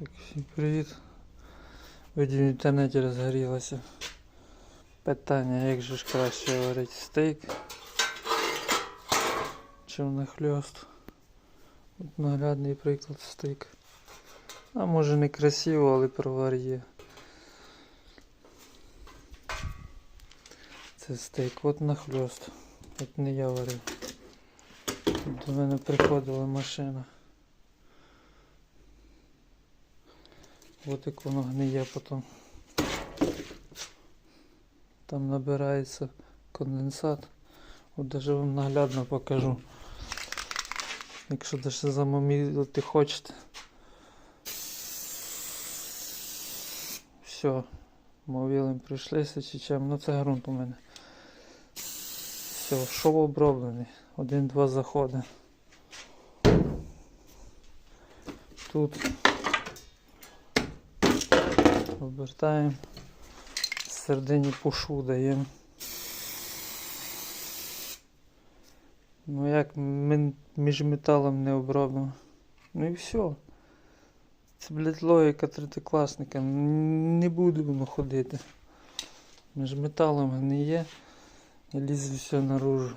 Так, всім привіт. Видів в інтернеті розгорілося питання, як же ж краще варити стейк. Чи внахльост. От наглядний приклад стейк. А може не красиво, але провар є. Це стейк, от нахльост. От не я варив. До мене приходила машина. От як воно гниє потім. Там набирається конденсат. От даже вам наглядно покажу. Якщо даже замомілити хочете. Все. Мовілим прийшлися чи. Ну це ґрунт у мене. Все, шов оброблений. Один-два заходи. Тут обертаємо. Середині пушу даємо. Ну як між металом не обробимо. Ну і все. Це, блядь, логіка третикласника. Не буде воно ходити. Між металом не є. І лізе все наружу.